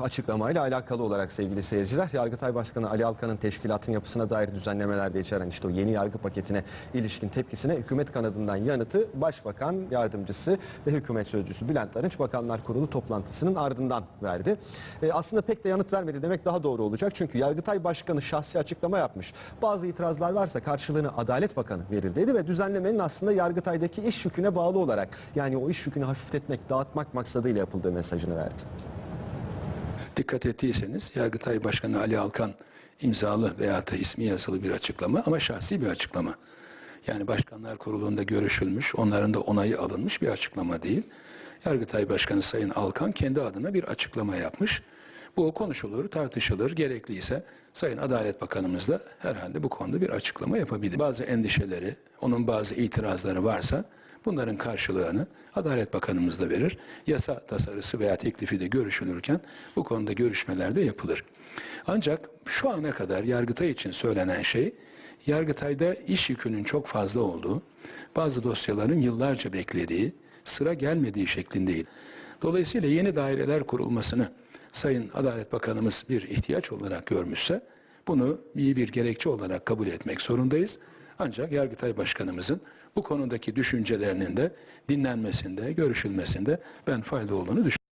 Açıklamayla alakalı olarak sevgili seyirciler, Yargıtay Başkanı Ali Alkan'ın teşkilatın yapısına dair düzenlemelerde içeren işte o yeni yargı paketine ilişkin tepkisine hükümet kanadından yanıtı Başbakan Yardımcısı ve Hükümet Sözcüsü Bülent Arınç Bakanlar Kurulu toplantısının ardından verdi. E, aslında pek de yanıt vermedi demek daha doğru olacak çünkü Yargıtay Başkanı şahsi açıklama yapmış. Bazı itirazlar varsa karşılığını Adalet Bakanı verir dedi ve düzenlemenin aslında Yargıtay'daki iş yüküne bağlı olarak yani o iş yükünü hafifletmek, dağıtmak maksadıyla yapıldığı mesajını verdi. Dikkat ettiyseniz Yargıtay Başkanı Ali Alkan imzalı veya da ismi yazılı bir açıklama ama şahsi bir açıklama. Yani Başkanlar Kurulu'nda görüşülmüş, onların da onayı alınmış bir açıklama değil. Yargıtay Başkanı Sayın Alkan kendi adına bir açıklama yapmış. Bu konuşulur, tartışılır, gerekliyse Sayın Adalet Bakanımız da herhalde bu konuda bir açıklama yapabilir. Bazı endişeleri, onun bazı itirazları varsa Bunların karşılığını Adalet Bakanımız da verir. Yasa tasarısı veya teklifi de görüşülürken bu konuda görüşmeler de yapılır. Ancak şu ana kadar Yargıtay için söylenen şey, Yargıtay'da iş yükünün çok fazla olduğu, bazı dosyaların yıllarca beklediği, sıra gelmediği şeklindeydi. Dolayısıyla yeni daireler kurulmasını Sayın Adalet Bakanımız bir ihtiyaç olarak görmüşse, bunu iyi bir gerekçe olarak kabul etmek zorundayız. Ancak Yargıtay Başkanımızın bu konudaki düşüncelerinin de dinlenmesinde, görüşülmesinde ben fayda olduğunu düşünüyorum.